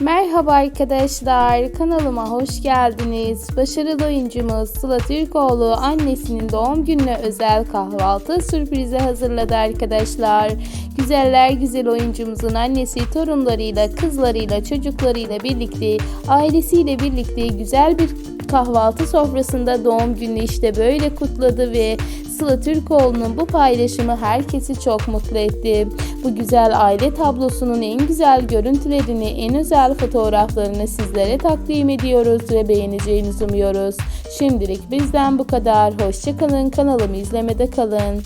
Merhaba arkadaşlar, kanalıma hoş geldiniz. Başarılı oyuncumuz Sıla Türkoğlu annesinin doğum gününe özel kahvaltı sürprizi hazırladı arkadaşlar. Güzeller güzel oyuncumuzun annesi torunlarıyla, kızlarıyla, çocuklarıyla birlikte, ailesiyle birlikte güzel bir kahvaltı sofrasında doğum gününü işte böyle kutladı ve Sıla Türkoğlu'nun bu paylaşımı herkesi çok mutlu etti. Bu güzel aile tablosunun en güzel görüntülerini, en özel fotoğraflarını sizlere takdim ediyoruz ve beğeneceğinizi umuyoruz. Şimdilik bizden bu kadar. Hoşçakalın, kanalımı izlemede kalın.